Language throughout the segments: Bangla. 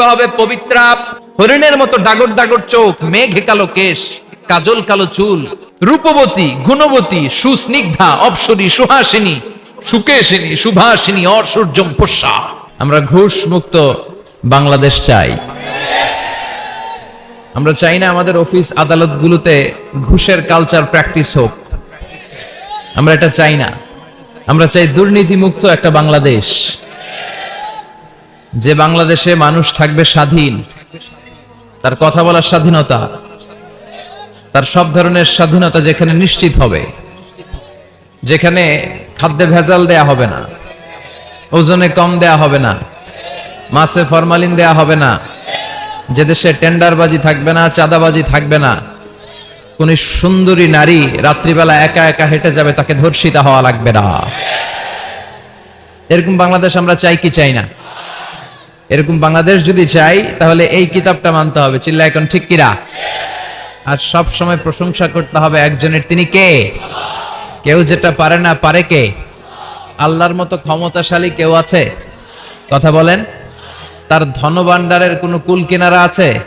হবে হরিণের মতো ডাগর ডাগর চোখ, মেঘে কালো কেশ, কাজল কালো চুল, রূপবতী, গুণবতী, সুস্নিগ্ধা, অপসরী, সুহাসিনী, সুকেশিনী, সুভাসিনী আমরা ঘুষ মুক্ত বাংলাদেশ চাই। আমরা চাই না আমাদের অফিস আদালতগুলোতে ঘুষের কালচার প্র্যাকটিস হোক। আমরা এটা চাই না। আমরা চাই দুর্নীতি মুক্ত একটা বাংলাদেশ। যে বাংলাদেশে মানুষ থাকবে স্বাধীন, তার কথা বলার স্বাধীনতা, তার সব ধরনের স্বাধীনতা যেখানে নিশ্চিত হবে, যেখানে খাদ্যে ভেজাল দেয়া হবে না, ওজনে কম দেয়া হবে না, মাছে ফরমালিন দেয়া হবে না, যে দেশে টেন্ডারবাজি থাকবে না, চাঁদাবাজি থাকবে না, কোন সুন্দরী নারী রাত্রিবেলা একা একা হেঁটে যাবে, তাকে ধর্ষিতা হওয়া লাগবে না। এরকম বাংলাদেশ আমরা চাই কি চাই না? এরকম বাংলাদেশ যদি চাই, তাহলে এই কিতাবটা মানতে হবে। চিল্লা এখন ঠিক কিরা? আর সব সময় প্রশংসা করতে হবে একজনের। তিনি কে? কেউ যেটা পারে না পারে কে? আল্লাহর মতো ক্ষমতাশালী কেউ আছে? কথা বলেন। তার ধনভাণ্ডারের কোনো কুল কিনারা আছে?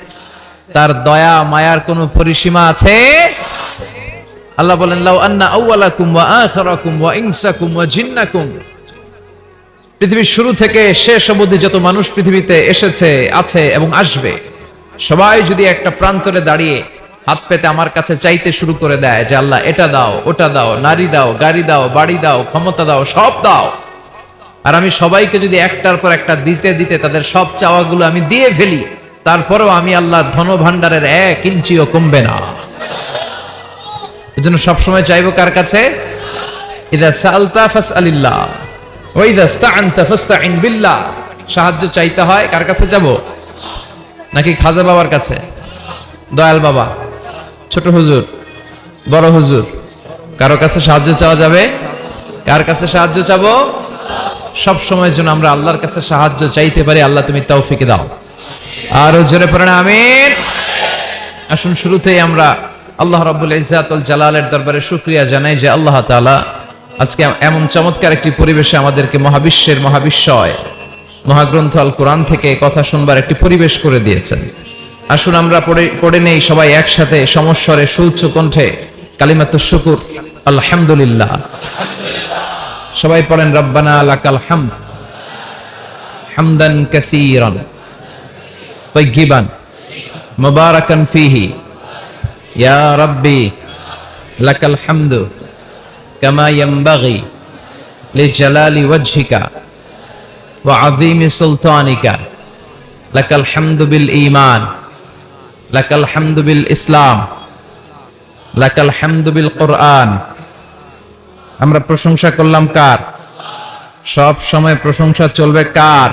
তার দয়া মায়ার কোনো পরিসীমা আছে? আল্লাহ বলেন, লাউ আন্না আউওয়ালাকুম ওয়া আখিরাকুম ওয়া ইনসাকুম ওয়া জিন্নাকুম। পৃথিবীর শুরু থেকে শেষ অবধি যত মানুষ পৃথিবীতে এসেছে, আছে এবং আসবে, সবাই যদি একটা প্রান্তরে দাঁড়িয়ে হাত পেতে আমার কাছে চাইতে শুরু করে দেয় যে আল্লাহ, এটা দাও, ওটা দাও, নারী দাও, গাড়ি দাও, বাড়ি দাও, ক্ষমতা দাও, সব দাও। আর আমি সবাইকে যদি একটার পর একটা দিতে দিতে তাদের সব চাওয়াগুলো আমি দিয়ে ফেলি, তারপরেও আমি আল্লাহ ধন ভান্ডারের এক ইঞ্চিও কমবে না। এজন্য সবসময় চাইব কার কাছে? ইদা সালতা ফাস আলিল্লাহ সাহায্য চাইতে হয়, কার কাছে যাব? নাকি খাজা বাবার কাছে? দয়াল বাবা, ছোট হুজুর, বড় হুজুর, কারও কাছে সাহায্য চাওয়া যাবে? কার কাছে সাহায্য চাবো? সব সময়ের জন্য আমরা আল্লাহর কাছে সাহায্য চাইতে পারি, আল্লাহ তুমি তৌফিক দাও। আরও জোরে পড়ে না আমিন। আসুন, শুরুতেই আমরা আল্লাহ রাব্বুল ইজ্জাতুল জালালের দরবারে শুকরিয়া জানাই যে আল্লাহ তাআলা আজকে এমন চমৎকার একটি পরিবেশে আমাদেরকে মহাবিশ্বের মহাবিশ্বয়, মহাগ্রন্থ আল কোরআন থেকে কথা শুনবার একটি পরিবেশ করে দিয়েছেন। আসুন আমরা পড়ে নেই সবাই একসাথে সমস্বরে সুচ্ছ কণ্ঠে কালিমাত শুকুর, আলহামদুলিল্লাহ। সবাই পড়েন রব্বানা আলাকাল হাম হামদান কাসীরান তাইয়িবান মুবারাকান ফিহি, ইয়া রাব্বি লাকাল হামদু। كما ينبغي لجلال وجهك وعظيم سلطانك لك الحمد بالإيمان لك الحمد بالإسلام لك الحمد بالقرآن আমরা প্রশংসা করলাম কার সব সময় প্রশংসা চলবে কার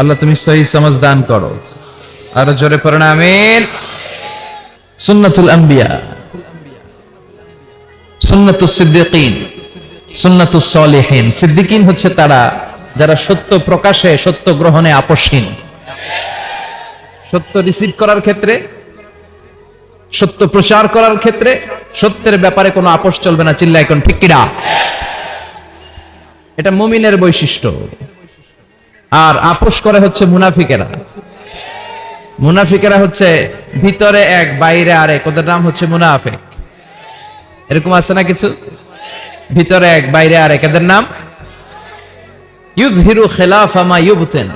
আল্লাহ তুমি সহি সমাজ দান করো আরো জোরে পড়েন আমিন সুন্নাতুল আম্বিয়া সুন্নাতুস সিদ্দিকিন, সুন্নাতুস হচ্ছে তারা যারা সত্য প্রকাশে, সত্য গ্রহণে সত্য রিসিভ করার ক্ষেত্রে, সত্য প্রচার করার ক্ষেত্রে সত্যের ব্যাপারে কোনো আপোষ চলবে না এটা মুমিনের বৈশিষ্ট্য। আর আপোষ করে হচ্ছে মুনাফিকেরা। মুনাফিকেরা হচ্ছে ভিতরে এক, বাইরে আরেক, ওদের নাম হচ্ছে মুনাফিক। এরকম আছে না কিছু? ভিতরে এক, বাইরে আরেক। এদের নাম? ইউযহিরু খিলাফা মা ইউবতিন।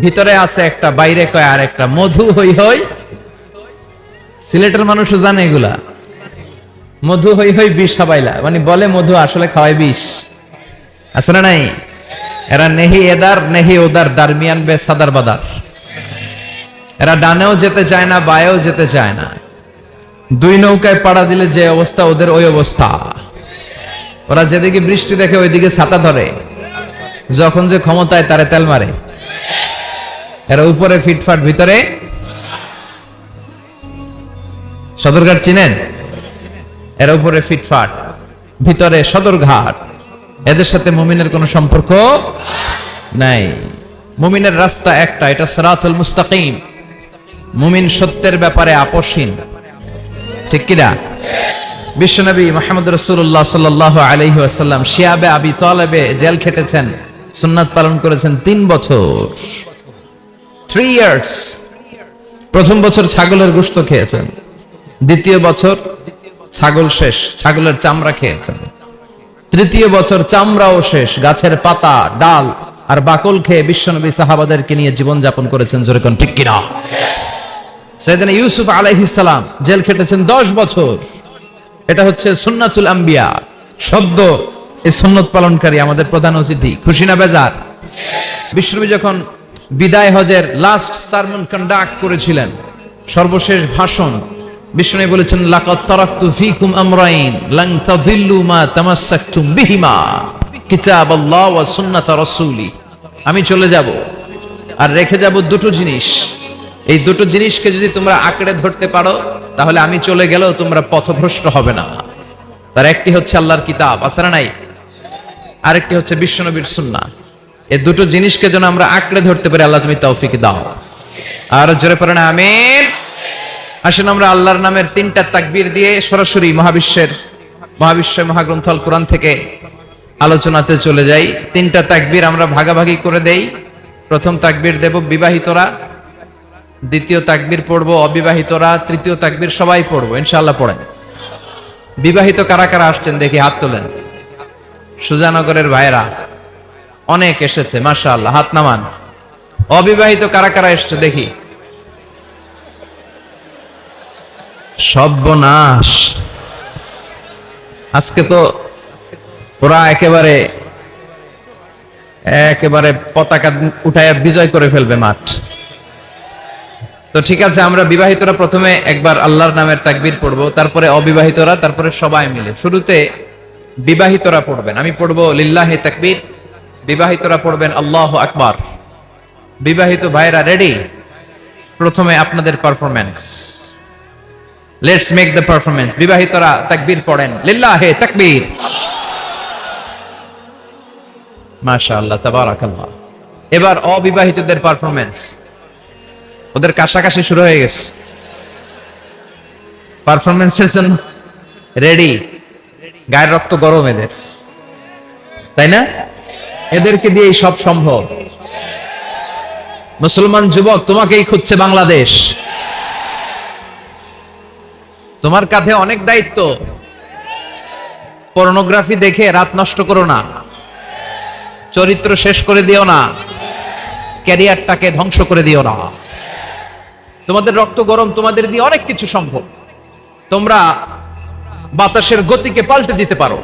ভিতরে আছে একটা, বাইরে কয় আর একটা মধু হই হই। সিলেটের মানুষও জানে এগুলা। মধু হই হই বিষ খাবাইলা। মানে বলে মধু, আসলে খাওয়াই বিষ। আছে না নাই? এরা নেহি এদার, নেহি ওদার দারমিয়ান বে সাদার বাদার। এরা ডানেও যেতে চায় না, বায়েও যেতে চায় না। দুই নৌকায় পাড়া দিলে যে অবস্থা, ওদের ওই অবস্থা। ওরা যেদিকে বৃষ্টি দেখে, ওইদিকে ছাতা ধরে। যখন যে ক্ষমতায়, তারে তেল মারে। এরা উপরে ফিটফাট, ভিতরে। সদরঘাট চিনেন? এর উপরে ফিটফাট, ভিতরে সদরঘাট। এদের সাথে মুমিনের কোনো সম্পর্ক নাই। মুমিনের রাস্তা একটা, এটা সরাতুল মুস্তাকিম। মুমিন সত্যের ব্যাপারে আপোষহীন ঠিক কিনা? বিশ্বনবী মোহাম্মদ রসুল্লাহ সাল্লাহ আলহি আসাল্লাম শিয়াবে আবি তলেবে জেল খেটেছেন, সুন্নাত পালন করেছেন তিন বছর। থ্রি ইয়ার্স প্রথম বছর ছাগলের গোস্ত খেয়েছেন, দ্বিতীয় বছর ছাগল শেষ, ছাগলের চামড়া খেয়েছেন। তৃতীয় বছর চামড়াও শেষ, গাছের পাতা, ডাল আর বাকল খেয়ে বিশ্বনবী সাহাবাদেরকে নিয়ে জীবনযাপন করেছেন যেরকম ঠিক কিনা? সেদিন ইউসুফ আলাইহিসালাম জেল খেটেছেন দশ বছর। এটা হচ্ছে সুন্নাতুল আম্বিয়া। শব্দ এই সুন্নত পালনকারী আমাদের প্রধান অতিথি। খুশি না বেজার? বিশ্বনবী যখন বিদায় হজের লাস্ট সারমন কন্ডাক্ট করেছিলেন, সর্বশেষ ভাষণ বিষ্ণু বলেছেন মা বিহিমা আমি চলে যাব। আর রেখে যাব দুটো জিনিস। এই দুটো জিনিসকে যদি তোমরা আঁকড়ে ধরতে পারো, তাহলে আমি চলে গেলেও তোমরা পথভ্রষ্ট হবে না। তার একটি হচ্ছে আল্লাহর কিতাব না নাই? আরেকটি হচ্ছে বিশ্বনবীর সুন্নাহ। এই দুটো জিনিসকে যেন আমরা আঁকড়ে ধরতে পারি, আল্লাহ তুমি তৌফিক দাও। আর জোরে পড়ে না, আমিন। আসেন আমরা আল্লাহর নামের তিনটা তাকবীর দিয়ে সরাসরি মহাবিশ্বের মহাবিশ্বের মহাগ্রন্থ আল কোরআন থেকে আলোচনাতে চলে যাই। তিনটা তাকবীর আমরা ভাগাভাগি করে দেই। প্রথম তাকবীর দেব, বিবাহিতরা। দ্বিতীয় তাকবির পড়ব, অবিবাহিতরা তৃতীয় তাকবীর সবাই পড়ব, ইনশাআল্লাহ পড়েন। বিবাহিত কারা কারা আসছেন দেখি, হাত তোলেন। সুজানগরের ভাইরা অনেক এসেছে মাশা আল্লাহ হাত নামান। অবিবাহিত কারা কারা এসছে দেখি। সর্বনাশ। আজকে তো ওরা একেবারে একেবারে পতাকা উঠায় বিজয় করে ফেলবে মাঠ। তো ঠিক আছে, আমরা বিবাহিতরা প্রথমে একবার আল্লাহর নামের তাকবির পড়ব, তারপরে অবিবাহিতরা, তারপরে সবাই মিলে। শুরুতে বিবাহিতরা পড়বেন। আমি পড়ব লিল্লাহে তাকবির, বিবাহিতরা পড়বেন আল্লাহ আকবার। বিবাহিত ভাইরা রেডি প্রথমে আপনাদের performance let's make the performance বিবাহিতরা তাকবীর পড়েন, লিল্লাহে তাকবীর। মাশাআল্লাহ, তাবারাকাল্লাহ। এবার অবিবাহিতদের পারফরমেন্স ওদের কাশাকাশি শুরু হয়ে গেছে। পারফরমেন্সের জন্য রেডি গায়ের রক্ত গরম এদের। তাই না? এদেরকে দিয়েই সব সম্ভব। মুসলমান যুবক, তোমাকেই খুঁজছে বাংলাদেশ। তোমার কাঁধে অনেক দায়িত্ব। পর্নোগ্রাফি দেখে রাত নষ্ট করো না। চরিত্র শেষ করে দিও না। ক্যারিয়ারটাকে ধ্বংস করে দিও না। তোমাদের রক্ত গরম তোমাদের দিয়ে অনেক কিছু সম্ভব। তোমরা বাতাসের গতিকে পাল্টে দিতে পারো।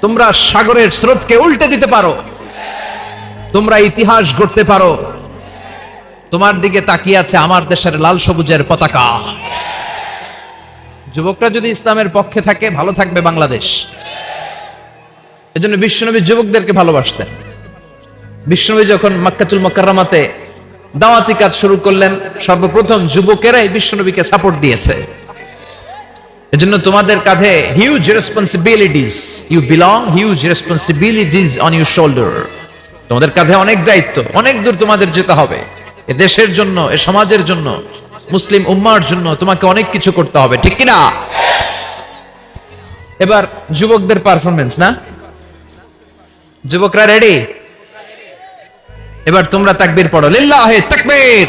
তোমরা সাগরের স্রোতকে উল্টে দিতে পারো। তোমরা ইতিহাস গড়তে পারো। তোমার দিকে তাকিয়ে আছে আমার দেশের লাল সবুজের পতাকা। যুবকরা যদি ইসলামের পক্ষে থাকে, ভালো থাকবে বাংলাদেশ। এজন্য বিশ্বনবী যুবকদেরকে ভালোবাসতেন। বিশ্বনবী যখন মাক্কাতুল মক্কারামাতে দাওয়াতি কাজ শুরু করলেন। সর্বপ্রথম যুবকেরাই বিশ্বনবীকে সাপোর্ট দিয়েছে। এজন্য তোমাদের কাঁধে huge responsibilities you belong huge responsibilities on your shoulder তোমাদের কাঁধে অনেক দায়িত্ব, অনেক দূর তোমাদের যেতে হবে। এ দেশের জন্য, এ সমাজের জন্য, মুসলিম উম্মার জন্য তোমাকে অনেক কিছু করতে হবে, ঠিক কিনা? এবার যুবকদের পারফরমেন্স না? যুবকরা রেডি এবার তোমরা তাকবীর পড়ো। লিল্লাহে তাকবীর।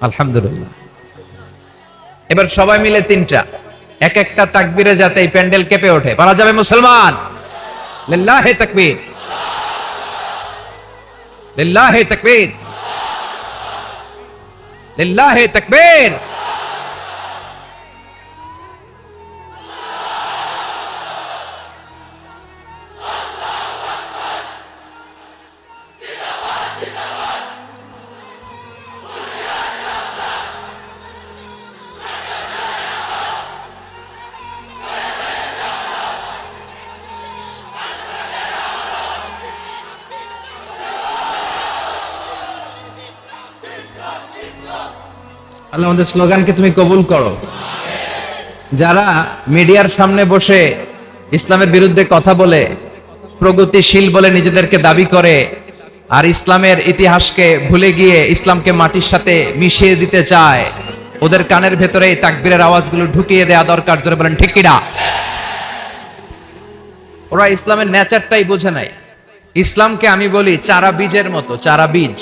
আলহামদুলিল্লাহ। এবার সবাই মিলে তিনটা। এক একটা তাকবীরে যাতে এই প্যান্ডেল কেঁপে ওঠে। পারা যাবে মুসলমান। লিল্লাহে তাকবীর। লিল্লাহে তাকবীর। লিল্লাহে তাকবীর। আমাদের স্লোগানকে তুমি কবুল করো। যারা মিডিয়ার সামনে বসে ইসলামের বিরুদ্ধে কথা বলে, প্রগতিশীল বলে নিজেদেরকে দাবি করে, আর ইসলামের ইতিহাসকে ভুলে গিয়ে ইসলামকে মাটির সাথে মিশিয়ে দিতে চায়, ওদের কানের ভেতরে এই তাকবীরের আওয়াজগুলো ঢুকিয়ে দেওয়া দরকার, জোরে বলেন, ঠিক কিনা? ওরা ইসলামের নেচারটাই বোঝে নাই। ইসলামকে আমি বলি চারা বীজের মতো চারা বীজ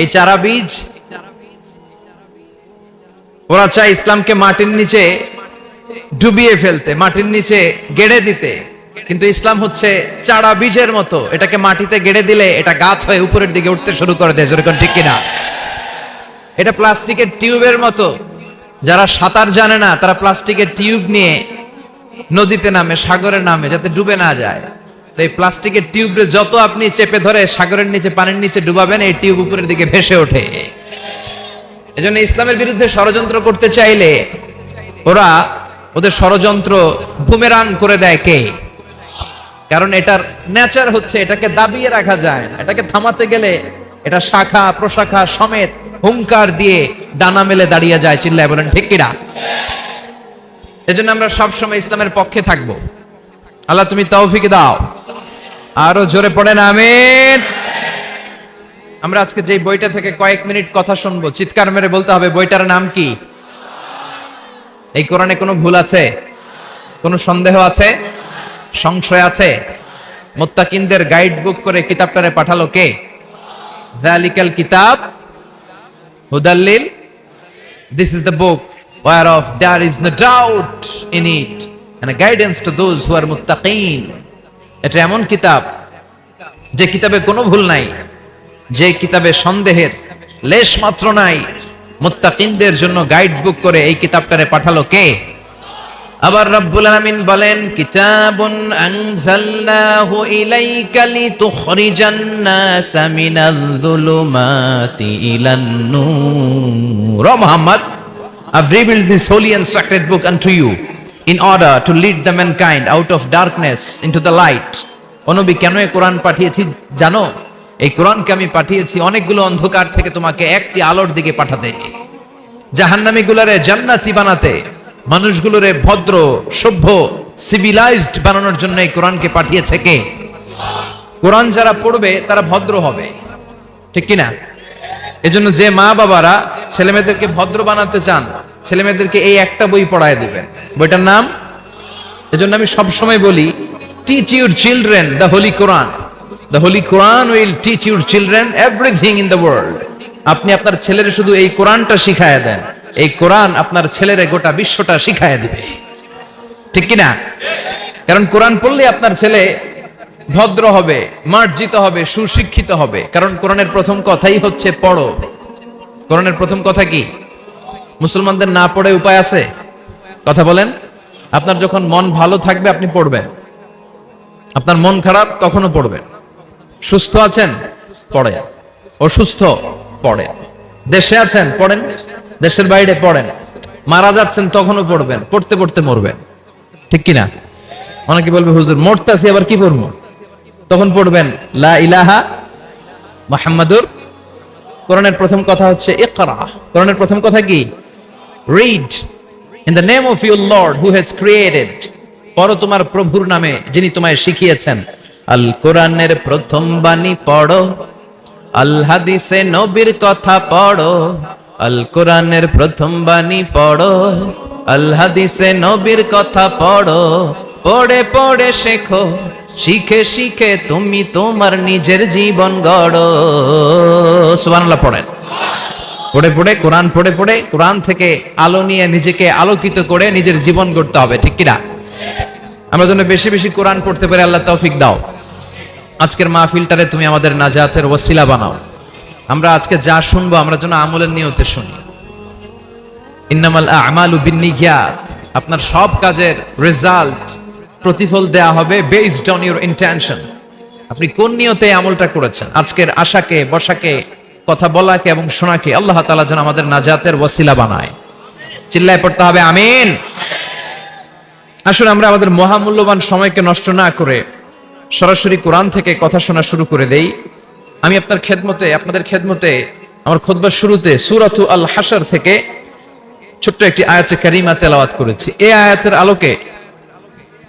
এই চারা বীজ ওরা চায় ইসলামকে মাটির নিচে ডুবিয়ে ফেলতে, মাটির নিচে গেড়ে দিতে। কিন্তু ইসলাম হচ্ছে চারা বীজের মতো। এটাকে মাটিতে গেড়ে দিলে এটা গাছ হয়ে উপরের দিকে উঠতে শুরু করে দেয়। যেরকম ঠিক কিনা? এটা প্লাস্টিকের টিউবের মতো। যারা সাঁতার জানে না, তারা প্লাস্টিকের টিউব নিয়ে নদীতে নামে, সাগরে নামে, যাতে ডুবে না যায়। তো এই প্লাস্টিকের টিউবে যত আপনি চেপে ধরে সাগরের নিচে, পানির নিচে ডুবাবেন, এই টিউব উপরের দিকে ভেসে ওঠে। এজন্য ইসলামের বিরুদ্ধে ষড়যন্ত্র করতে চাইলে ওরা ওদের ষড়যন্ত্র বুমেরাং করে দেয় কে? কারণ এটার নেচার হচ্ছে এটাকে দাবিয়ে রাখা যায় না। এটাকে থামাতে গেলে এটা শাখা, প্রশাখা সমেত হুঙ্কার দিয়ে ডানা মেলে দাঁড়িয়ে যায়, চিল্লায় বলেন, ঠিক কিনা? এজন্য আমরা সবসময় ইসলামের পক্ষে থাকব। আল্লাহ তুমি তৌফিক দাও। আরও জোরে পড়েন, আমিন। আমরা আজকে যে বইটা থেকে কয়েক মিনিট কথা শুনব, চিৎকার মেরে বলতে হবে, বইটার নাম কি? এই কোরআনে কোনো ভুল আছে? কোনো সন্দেহ আছে? সংশয় আছে? মোত্তাকিনদের গাইড বুক করে কিতাবটারে পাঠালো কে? জালিকাল কিতাব, হুদাল্লিল this is the book whereof there is no doubt in it, and a guidance to those who are muttaqin. এটা এমন কিতাব যে কিতাবে কোনো ভুল নাই। যে কিতাবে সন্দেহের লেশ মাত্র নাই, মুত্তাকিনদের জন্য গাইড বুক করে এই কিতাবটারে পাঠালো কে? আবার রব্বুল আলামিন বলেন, কিতাবুন আনজালনাহু ইলাইকা লিতুখরিজান নাসা মিনাল যুলুমাতি ইলান নূর। ও Muhammad, I've revealed this holy and sacred book unto you in order to lead the mankind out of darkness into the light. অনবী কেন এই কোরআন পাঠিয়েছি জানো? এই কোরআনকে আমি পাঠিয়েছি, অনেকগুলো অন্ধকার থেকে তোমাকে একটি আলোর দিকে পাঠাতে। জাহান্নামী গুলারে জান্নাতি বানাতে, মানুষগুলোরে ভদ্র, সভ্য সিভিলাইজড বানানোর জন্য এই কোরআনকে পাঠিয়েছে কে? কোরআন যারা পড়বে, তারা ভদ্র হবে। ঠিক কিনা এজন্য যে মা বাবারা ছেলে মেয়েদেরকে ভদ্র বানাতে চান ছেলে মেয়েদেরকে এই একটা বই পড়ায় দিবেন। বইটার নাম? এজন্য আমি সবসময় বলি teach your children the holy Quran the holy Quran will teach your children everything in the world আপনি আপনার ছেলের শুধু এই কোরআনটা শিখায় দেন। এই কোরআন আপনার ছেলের গোটা বিশ্বটা শিখায় দিবে। ঠিক কিনা কারণ কোরআন পড়লে আপনার ছেলে ভদ্র হবে, মার্জিত হবে, সুশিক্ষিত হবে। কারণ কোরআনের প্রথম কথাই হচ্ছে পড়ো। কোরআনের প্রথম কথা কি? মুসলমানদের না পড়ে উপায় আছে? কথা বলেন। আপনার যখন মন ভালো থাকবে, আপনি পড়বেন। আপনার মন খারাপ, তখনও পড়বেন। সুস্থ আছেন? পড়েন। অসুস্থ? পড়েন। দেশে আছেন? পড়েন? দেশের বাইরে পড়েন। মারা যাচ্ছেন? তখনও পড়বেন। পড়তে পড়তে মরবেন। ঠিক কিনা? অনেকে বলবে, হুজুর, মরতাছি, আবার কি পড়ব? তখন পড়বেন, লা ইলাহা মাহমাদুর কোরআনের প্রথম কথা হচ্ছে ইকরা। কোরআনের প্রথম কথা কি? Read. In the name of your lord who has created. পড়ো তোমার প্রভুর নামে যিনি তোমায় শিখিয়েছেন। আল কোরআনের প্রথম বাণী পড়ো আল হাদিসে নবীর কথা পড়ো আল কোরআনের প্রথম বাণী পড়ো আল হাদিসে নবীর কথা পড়ো। পড়ে পড়ে শেখো, শিখে শিখে তুমি তোমার নিজের জীবন গড়ো। সুবহানাল্লাহ পড়েন। পড়ে পড়ে, কোরআন পড়ে পড়ে, কোরআন থেকে আলো নিয়ে নিজেকে আলোকিত করে নিজের জীবন গড়তে হবে, ঠিক কিনা? আমরা যেন বেশি বেশি কোরআন পড়তে পারি আল্লাহ তৌফিক দাও। আজকের মাহফিলটারে তুমি আমাদের নাজাতের ওসিলা বানাও। আমরা আজকে যা শুনব, আমরা যেন আমলের নিয়তে শুনি। ইন্নামাল আমালু বিন্নিগিয়াত আপনার সব কাজের রেজাল্ট প্রতিফল দেয়া হবে বেসড অন ইউর ইন্টেনশন আপনি কোন নিয়তে আমলটা করেছেন? আজকের আশাকে, বসাকে, কথা বলাকে এবং শোনাকে আল্লাহ তাআলা যেন আমাদের নাজাতের ওসিলা বানায়। চিল্লায় পড়তে হবে, আমিন। আসলে আমরা আমাদের মহামূল্যবান সময়কে নষ্ট না করে সরাসরি কোরআন থেকে কথা শোনা শুরু করে দেই। আমি আপনার খেদমতে, আপনাদের খেদমতে, আমার খোদবার শুরুতে সুরাতু আল হাসার থেকে ছোট্ট একটি আয়াতে কারিমা তেলাওয়াত করেছি। এই আয়াতের আলোকে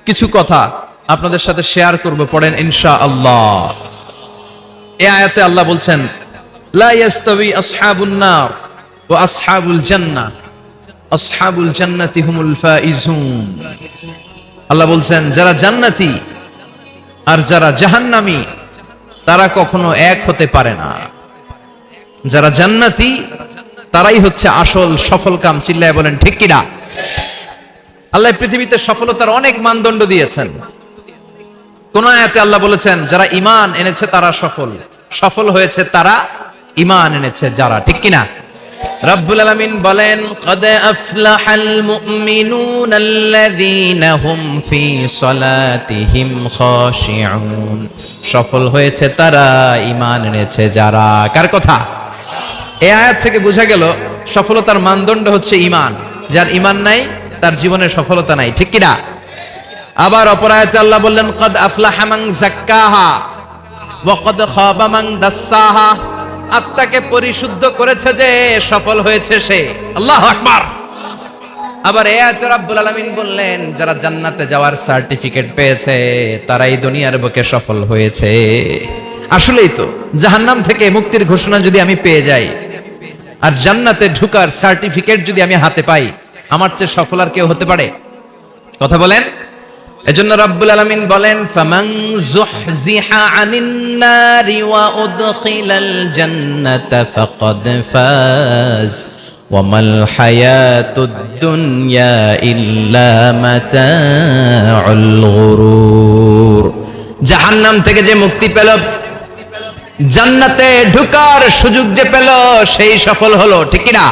কিছু কথা আপনাদের সাথে শেয়ার করব পড়েন ইনশা আল্লাহ এই আয়াতে আল্লাহ বলছেন, লা আল্লাহ বলছেন, যারা জান্নাতি আর যারা জাহান্নামী, তারা কখনো এক হতে পারে না। যারা জান্নাতি, তারাই হচ্ছে আসল সফল কাম। চিল্লায় বলেন, ঠিক কিনা আল্লাহ পৃথিবীতে সফলতার অনেক মানদণ্ড দিয়েছেন। কোন আয়াতে আল্লাহ বলেছেন, যারা ইমান এনেছে তারা সফল। সফল হয়েছে তারা ইমান এনেছে যারা, ঠিক কিনা রব্বুল আলামিন বলেন, কদ আফলাহাল মুমিনুন আল্লাযীনা হুম ফি সলাতিহিম খাশিউন। সফল হয়েছে তারা ইমান এনেছে যারা। কার কথা? এই আয়াত থেকে বোঝা গেল, সফলতার মানদণ্ড হচ্ছে ইমান যার ইমান নাই, তার জীবনে সফলতা নাই। ঠিক কিনা? আবার অপরায়তে আল্লাহ বললেন, কদ আফলাহা মান যাক্কাহা ওয়া কদ খাবা মান দাসসাহা আত্মাকে পরিশুদ্ধ করেছে যে সফল হয়েছে সে। আল্লাহ আকবার। আবার এ রাব্বুল আলামিন বললেন, যারা জান্নাতে যাওয়ার সার্টিফিকেট পেয়েছে, তারাই দুনিয়ার বুকে সফল হয়েছে। আসলেই তো, জাহান্নাম থেকে মুক্তির ঘোষণা যদি আমি পেয়ে যাই, আর জান্নাতে ঢুকার সার্টিফিকেট যদি আমি হাতে পাই, আমার চেয়ে সফল আর কেউ হতে পারে? কথা বলেন। এজন্য রাব্বুল আলামিন বলেন, ফামান যুহজিহা আনিন নারি ওয়া উদখিলাল জান্নাতা ফাকাদ ফাজ ওয়ামাল হায়াতুদ দুনিয়া ইল্লা মাতাউল গুরুর। জাহান্নাম থেকে যে মুক্তি পেল, জান্নাতে ঢুকার সুযোগ যে পেল, সেই সফল হলো, ঠিক কি না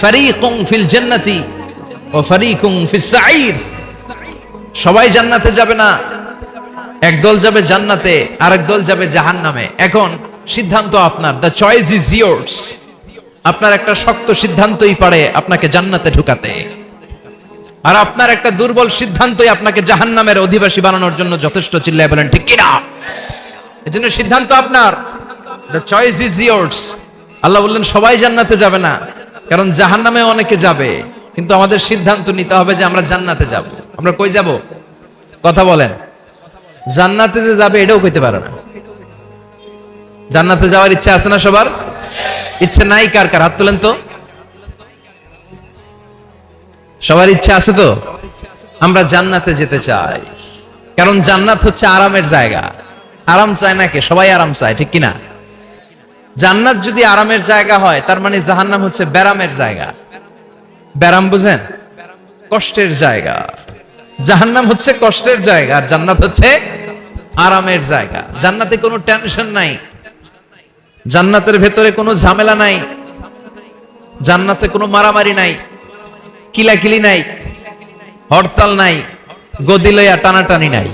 ফারিকুম ফিল জান্নাতি ও ফারিকুম ফিস সাঈর। সবাই জান্নাতে যাবে না। একদল যাবে জান্নাতে, আরেক দল যাবে জাহান্নামে। এখন সিদ্ধান্ত আপনার। দ্য চয়েস ইজ ইয়ার্স আপনার একটা শক্ত সিদ্ধান্তই পারে আপনাকে জান্নাতে ঢুকাতে। আর আপনার একটা দুর্বল সিদ্ধান্তই আপনাকে জাহান্নামের অধিবাসী বানানোর জন্য যথেষ্ট চিল্লায় বলেন, ঠিক কিনা? এজন্য সিদ্ধান্ত আপনার। The choice is yours Allah বললেন, সবাই জান্নাতে যাবে না। কারণ জাহান্নামে অনেকে যাবে। কিন্তু আমাদের সিদ্ধান্ত নিতে হবে যে আমরা জান্নাতে যাব। আমরা কই যাব? কথা বলেন। জান্নাতে যে যাবে এটাও কইতে পারে না। জান্নাতে যাওয়ার ইচ্ছা আছে না সবার? ইচ্ছে নাই কার কার? হাত তোলেন তো। সবার ইচ্ছা আছে তো? আমরা জান্নাতে যেতে চাই। কারণ জান্নাত হচ্ছে আরামের জায়গা। আরাম চায় না কে? সবাই আরাম চায়, ঠিক কিনা? জান্নাত যদি আরামের জায়গা হয়, তার মানে জাহান্নাম হচ্ছে ব্যারামের জায়গা। ব্যারাম বুঝেন? কষ্টের জায়গা। জাহান্নাম হচ্ছে কষ্টের জায়গা জান্নাত হচ্ছে আরামের জায়গা। জান্নাতে কোনো টেনশন নাই। জান্নাতের ভেতরে কোনো ঝামেলা নাই। জান্নাতে কোনো মারামারি নাই। কিলাকিলি নাই। হরতাল নাই। গদি লইয়া টানাটানি নাই।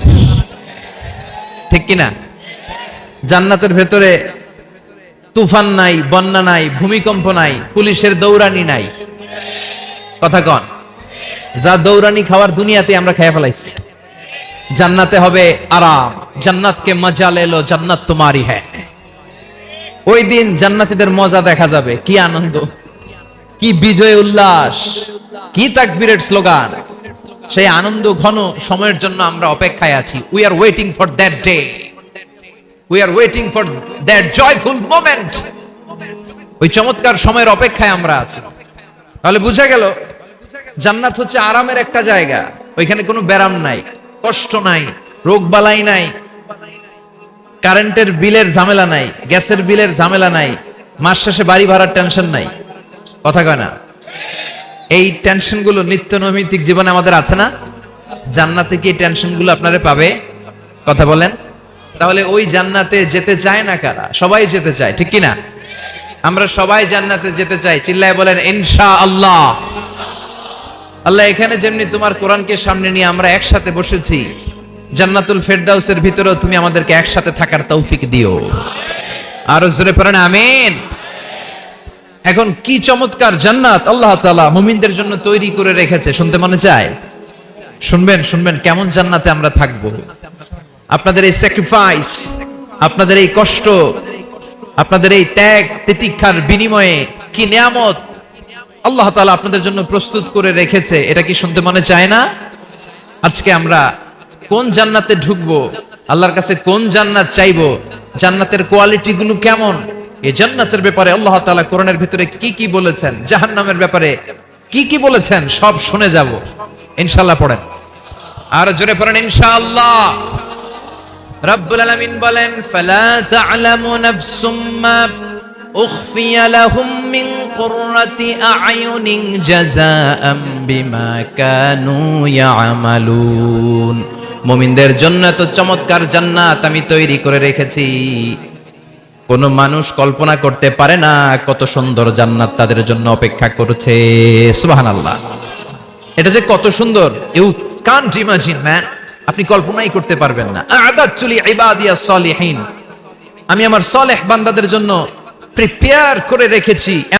ঠিক কিনা জান্নাতের ভেতরে তুফান নাই, বন্যা নাই, ভূমিকম্প নাই, পুলিশের দৌড়ানি নাই। কথা কন। যা দৌড়ানি খাওয়ার দুনিয়াতে আমরা খেয়ে ফেলাইছি। জান্নাতে হবে আরাম। জান্নাতকে মজা লেলো, জান্নাত তোমারই হ্যাঁ। ওই দিন জান্নাতীদের মজা দেখা যাবে। কি আনন্দ, কি বিজয় উল্লাস, কি তাকবীরের স্লোগান। সেই আনন্দ ঘন সময়ের জন্য আমরা অপেক্ষায় আছি। We are waiting for that day we are waiting for that joyful moment ওই চমৎকার সময়ের অপেক্ষায় আমরা আছি। তাহলে বুঝা গেল জান্নাত হচ্ছে আরামের একটা জায়গা। ওইখানে কোনো ব্যারাম নাই, কষ্ট নাই, রোগ বালাই নাই, কারেন্টের বিলের ঝামেলা নাই, গ্যাসের বিলের ঝামেলা নাই, মাস শেষে বাড়ি ভাড়ার টেনশন নাই। কথা কয় না? এই টেনশনগুলো নিত্য নৈমিত্তিক জীবনে আমাদের আছে না? জান্নাতে কি টেনশনগুলো আপনারা পাবে? কথা বলেন। তাহলে ওই জান্নাতে যেতে চায় না কারা? সবাই যেতে চায়, ঠিক কি না আমরা সবাই জান্নাতে যেতে চাই। চিল্লায় বলেন ইনশা আল্লাহ আল্লাহ, এখানে যেমনি তোমার কোরআনকে সামনে নিয়ে আমরা একসাথে বসেছি, জান্নাতুল ফেরদাউসের ভিতরেও তুমি আমাদেরকে একসাথে থাকার তৌফিক দিও। আরও জোরে পড়েন, আমিন। এখন কি চমৎকার জান্নাত আল্লাহ তাআলা মুমিনদের জন্য তৈরি করে রেখেছে, শুনতে মনে চায়? শুনবেন শুনবেন কেমন জান্নাতে আমরা থাকব। আপনাদের এই স্যাক্রিফাইস আপনাদের এই কষ্ট, আপনাদের এই ত্যাগ, তিতিক্ষার বিনিময়ে কি নিয়ামত আল্লাহ তালা আপনাদের জন্য প্রস্তুত করে রেখেছে, এটা কি শুনতে মনে চায় না? আজকে আমরা কোন জান্নাতে ঢুকবো, আল্লাহর কাছে কোন জান্নাত চাইব, জান্নাতের কোয়ালিটি গুলো কেমন, এই জান্নাতের ব্যাপারে আল্লাহ তাআলা কোরআনের ভিতরে কি কি বলেছেন, জাহান্নামের ব্যাপারে কি কি বলেছেন, সব শুনে যাব। ইনশাআল্লাহ পড়েন। আর জোরে পড়েন, ইনশাআল্লাহ। রব্বুল আলামিন বলেন, ফালা তা'লামু নাফসুম মা লাহুম মিন কুররাতি আ'য়ুনিন জাযাআম বিমা কানু ইয়ামালুন মুমিনদের জন্য এত চমৎকার জান্নাত আমি তৈরি করে রেখেছি। কোন মানুষ কল্পনা করতে পারে না কত সুন্দর জান্নাত তাদের জন্য অপেক্ষা করছে। সুবহানাল্লাহ। এটা যে কত সুন্দর। ইউ কান্ট ইমাজিন ম্যান আপনি কল্পনাই করতে পারবেন না। সলিহিন। আমি আমার সলেহ বান্দাদের জন্য প্রিপেয়ার করে রেখেছি।